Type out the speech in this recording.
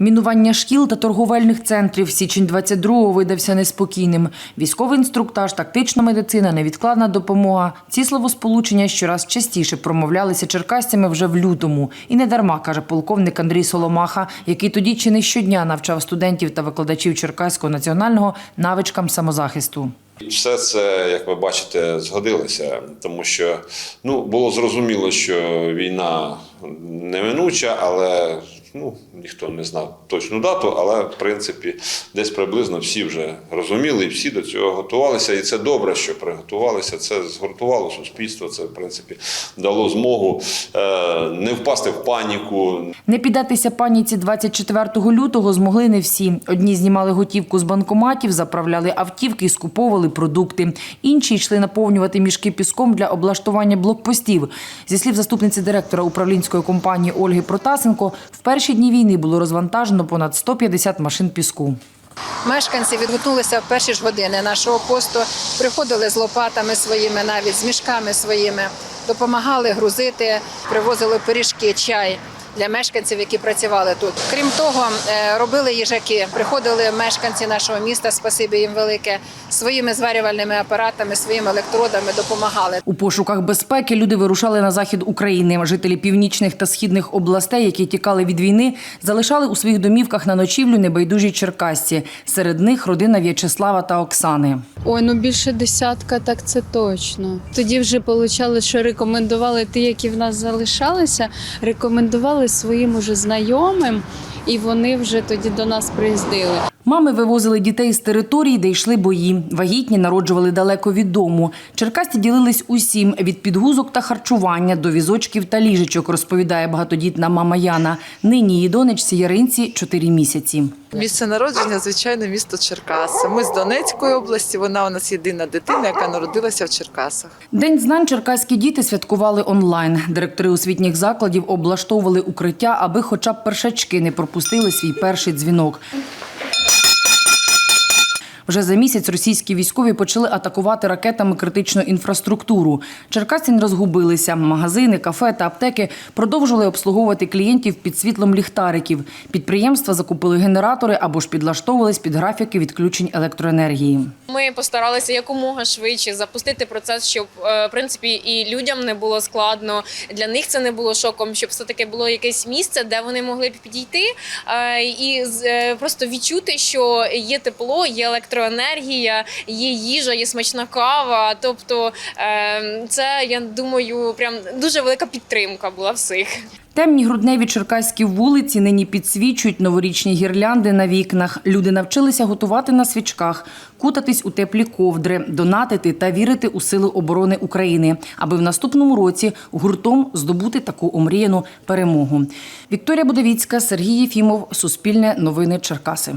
Мінування шкіл та торговельних центрів січень 22-го видався неспокійним. Військовий інструктаж, тактична медицина, невідкладна допомога. Ці словосполучення щораз частіше промовлялися черкасцями вже в лютому. І не дарма, каже полковник Андрій Соломаха, який тоді чи не щодня навчав студентів та викладачів Черкаського національного навичкам самозахисту. Все це, як ви бачите, згодилося, тому що ну було зрозуміло, що війна неминуча, але ну ніхто не знав точну дату. Але в принципі, десь приблизно всі вже розуміли, і всі до цього готувалися. І це добре, що приготувалися. Це згуртувало суспільство. Це в принципі дало змогу е, не впасти в паніку, Не піддатися паніці 24 лютого змогли не всі. Одні знімали готівку з банкоматів, заправляли автівки скуповували продукти. Інші йшли наповнювати мішки піском для облаштування блокпостів. Зі слів заступниці директора управлінської компанії Ольги Протасенко, в перші дні війни було розвантажено понад 150 машин піску. Мешканці відгукнулися в перші ж години нашого посту, приходили з лопатами своїми, навіть з мішками своїми, допомагали грузити, привозили пиріжки, чай для мешканців, які працювали тут. Крім того, е, робили їжаки. Приходили мешканці нашого міста, спасибі їм велике, своїми зварювальними апаратами, своїми електродами допомагали. У пошуках безпеки люди вирушали на захід України. Жителі північних та східних областей, які тікали від війни, залишали у своїх домівках на ночівлю небайдужі черкасці. Серед них родина В'ячеслава та Оксани. Ой, ну більше десятка, так це точно. Тоді вже получали, що рекомендували ті, які в нас залишалися, рекомендували своїм уже знайомим, і вони вже тоді до нас приїздили. Мами вивозили дітей з території, де йшли бої. Вагітні народжували далеко від дому. Черкасці ділились усім від підгузок та харчування до візочків та ліжечок, розповідає багатодітна мама Яна. Нині її донечці Яринці 4 місяці. Місце народження, звичайно, місто Черкаси. Ми з Донецької області. Вона у нас єдина дитина, яка народилася в Черкасах. День знань черкаські діти святкували онлайн. Директори освітніх закладів облаштовували укриття, аби хоча б першачки не пропустили свій перший дзвінок. Вже за місяць російські військові почали атакувати ракетами критичну інфраструктуру. Черкасці не розгубилися. Магазини, кафе та аптеки продовжували обслуговувати клієнтів під світлом ліхтариків. Підприємства закупили генератори або ж підлаштовувались під графіки відключень електроенергії. Ми постаралися якомога швидше запустити процес, щоб е, в принципі і людям не було складно. Для них це не було шоком, щоб все таки було якесь місце, де вони могли б підійти е, і е, просто відчути, що є тепло, є електроенергія, є їжа, є смачна кава. Тобто, е, це я думаю, прям дуже велика підтримка була всіх. Темні грудневі черкаські вулиці нині підсвічують новорічні гірлянди на вікнах. Люди навчилися готувати на свічках, кутатись у теплі ковдри, донатити та вірити у сили оборони України, аби в наступному році гуртом здобути таку омріяну перемогу. Вікторія Будовіцька, Сергій Єфімов, Суспільне новини Черкаси.